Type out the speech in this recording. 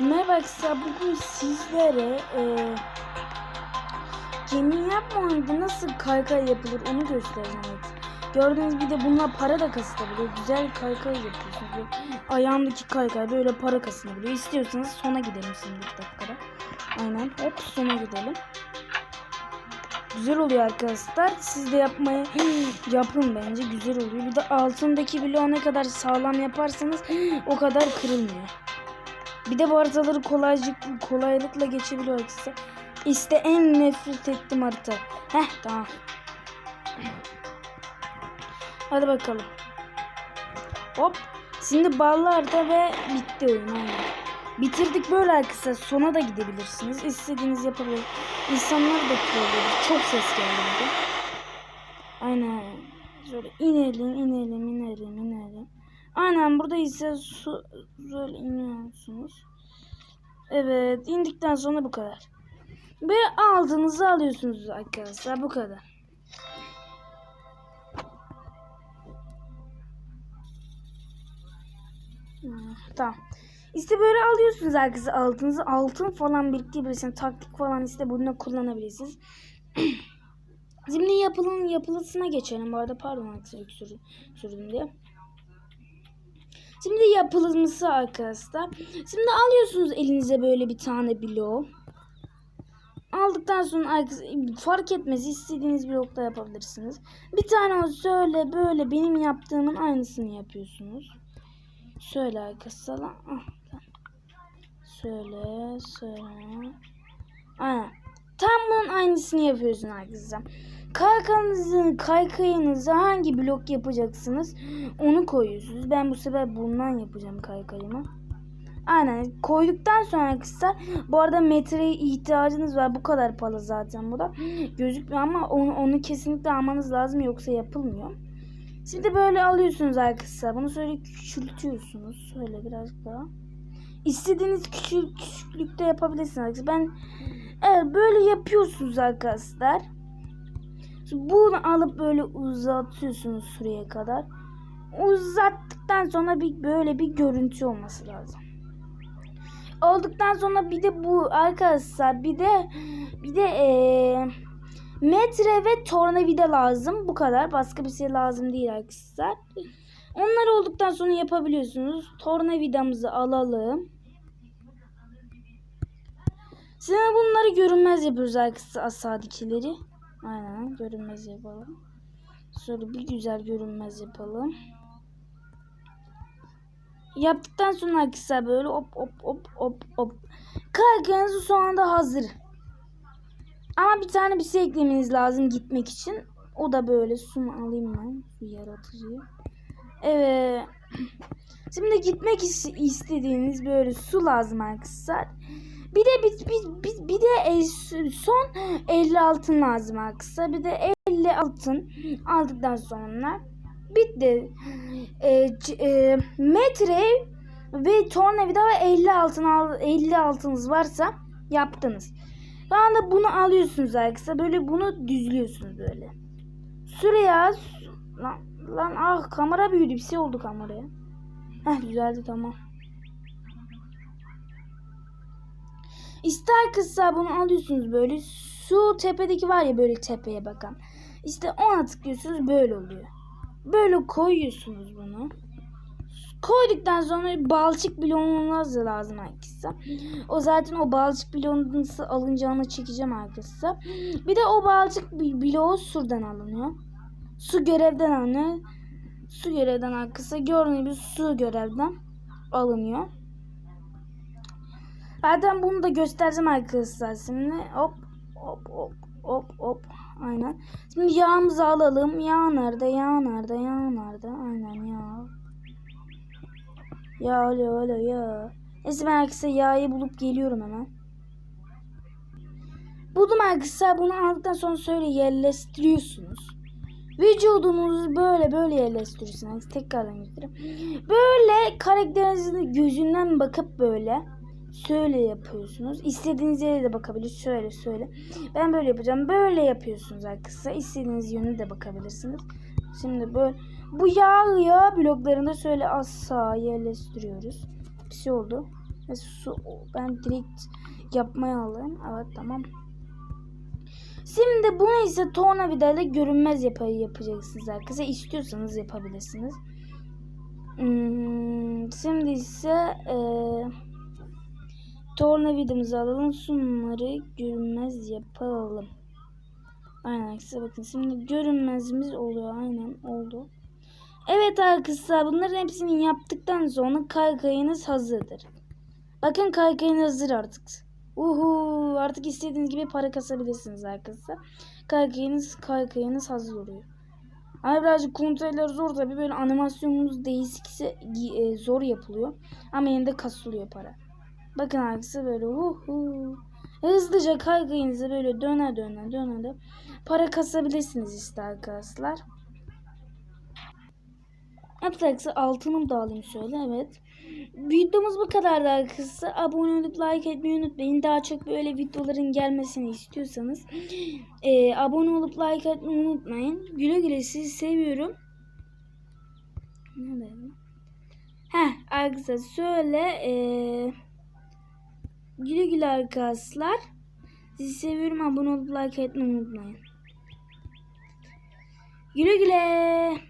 Merhaba arkadaşlar bugün sizlere e, gemi yapmadan nasıl kaykay yapılır onu göstereyim evet. Gördüğünüz gibi de bunlar para da kasılabiliyor. Güzel kaykay yapıyorsunuz. Böyle ayağımdaki kaykay böyle para kasılabiliyor. İstiyorsanız sona gidelim şimdi bir dakikada. Aynen hop sona gidelim. Güzel oluyor arkadaşlar. Siz de yapmayı yapın bence güzel oluyor. Bir de altındaki bloğu ne kadar sağlam yaparsanız o kadar kırılmıyor. Bir de bu haritaları kolaycık, kolaylıkla geçebiliyor arkadaşlar. İşte en nefret ettiğim harita. Heh tamam. Hadi bakalım. Hop. Şimdi ballı harita ve bitti oyun. Bitirdik böyle arkadaşlar. Sona da gidebilirsiniz. İstediğiniz yapabilir. İnsanlar da. Çok ses geldi. Aynen. Şöyle inelim, inelim, inelim, inelim. Aynen burada ise su böyle iniyorsunuz. Evet indikten sonra bu kadar. Ve aldığınızı alıyorsunuz arkadaşlar bu kadar. Hmm, tamam. İşte böyle alıyorsunuz arkadaşlar altınızı. Altın falan biriktirebilirsiniz. Taktik falan işte bunu kullanabilirsiniz. Şimdi yapılın yapılısına geçelim. Bu arada pardon sürdüm, sürdüm diye. Şimdi yapılması arkadaşlar. Şimdi alıyorsunuz elinize böyle bir tane blok. Aldıktan sonra fark etmez istediğiniz blokta yapabilirsiniz. Bir tane şöyle böyle benim yaptığımın aynısını yapıyorsunuz. Şöyle arkadaşlar. Ah, Şöyle şöyle. Aynen. Tam bunun aynısını yapıyorsun arkadaşlar. Kaykanızın kaykayınıza hangi blok yapacaksınız onu koyuyorsunuz. Ben bu sefer bundan yapacağım kaykayımı. Aynen koyduktan sonra kısa bu arada metreye ihtiyacınız var bu kadar pala zaten bu da gözükmüyor ama onu, onu kesinlikle almanız lazım yoksa yapılmıyor. Şimdi böyle alıyorsunuz arkadaşlar bunu şöyle küçültüyorsunuz şöyle biraz daha. İstediğiniz küçük, küçüklükte yapabilirsiniz arkadaşlar. Ben evet böyle yapıyorsunuz arkadaşlar. Bunu alıp böyle uzatıyorsunuz şuraya kadar. Uzattıktan sonra bir böyle bir görüntü olması lazım. Olduktan sonra bir de bu arkadaşlar bir de bir de ee, metre ve tornavida lazım. Bu kadar. Başka bir şey lazım değil arkadaşlar. Onlar olduktan sonra yapabiliyorsunuz. Tornavidamızı alalım. Şimdi bunları görünmez yapıyoruz arkadaşlar aşağıdakileri. Aynen görünmez yapalım. Sonra bir güzel görünmez yapalım. Yaptıktan sonra arkadaşlar böyle hop hop hop hop hop. Kaykayınız şu anda hazır. Ama bir tane bir şey eklemeniz lazım gitmek için. O da böyle su alayım ben? Su yaratıcıyı. Evet. Şimdi gitmek istediğiniz böyle su lazım arkadaşlar. Bir de bir, bir, bir, bir de son 50 altın lazım arkadaşlar. Bir de 50 altın aldıktan sonra bitti. E, e, metre ve tornavida ve 50 altın 50 altınız varsa yaptınız. Şu anda bunu alıyorsunuz arkadaşlar. Böyle bunu düzlüyorsunuz böyle. Şuraya lan, lan ah kamera büyüdü bir şey oldu kameraya. Heh düzeldi tamam. İşte arkadaşlar bunu alıyorsunuz böyle. Şu tepedeki var ya böyle tepeye bakan. İşte ona tıklıyorsunuz böyle oluyor. Böyle koyuyorsunuz bunu. Koyduktan sonra balçık bloğunuz lazım arkadaşlar. O zaten o balçık bloğunu nasıl alınacağını çekeceğim arkadaşlar. Bir de o balçık bloğu surdan alınıyor. Su görevden alınıyor. Su görevden arkadaşlar. Gördüğünüz gibi su görevden alınıyor. Zaten bunu da göstereceğim arkadaşlar şimdi. Hop hop hop hop hop. Aynen. Şimdi yağımızı alalım. Yağ nerede? Yağ nerede? Yağ nerede? Aynen yağ. Yağ öyle öyle yağ. Neyse ben arkadaşlar yağı bulup geliyorum hemen. Buldum arkadaşlar. Bunu aldıktan sonra şöyle yerleştiriyorsunuz. Vücudunuzu böyle böyle yerleştiriyorsunuz. Tekrardan göstereyim. Böyle karakterinizin gözünden bakıp böyle şöyle yapıyorsunuz. İstediğiniz yere de bakabilirsiniz. Şöyle şöyle. Ben böyle yapacağım. Böyle yapıyorsunuz arkadaşlar. İstediğiniz yöne de bakabilirsiniz. Şimdi böyle bu yağ yağ bloklarında şöyle az sağa yerleştiriyoruz. Bir şey oldu. Su ben direkt yapmaya alayım. Evet tamam. Şimdi bunu ise tornavidayla görünmez yap yapacaksınız arkadaşlar. İstiyorsanız yapabilirsiniz. Hmm, şimdi ise eee tornavidamızı alalım. Şunları görünmez yapalım. Aynen size bakın. Şimdi görünmezimiz oluyor. Aynen oldu. Evet arkadaşlar bunların hepsini yaptıktan sonra kaykayınız hazırdır. Bakın kaykayın hazır artık. Uhu artık istediğiniz gibi para kasabilirsiniz arkadaşlar. Kaykayınız kaykayınız hazır oluyor. Ama birazcık kontroller zor tabi böyle animasyonumuz değişikse e, zor yapılıyor. Ama yine de kasılıyor para. Bakın arkadaşlar böyle uhu. Hızlıca kaykayınızı böyle döne döne döne de para kasabilirsiniz işte arkadaşlar. Yapacaksa altınım da alayım şöyle evet. Videomuz bu kadardı arkadaşlar. Abone olup like etmeyi unutmayın. Daha çok böyle videoların gelmesini istiyorsanız e, abone olup like etmeyi unutmayın. Güle güle sizi seviyorum. Ne? Heh arkadaşlar şöyle e, güle güle arkadaşlar. Sizi seviyorum. Abone olup like etmeyi unutmayın. Güle güle.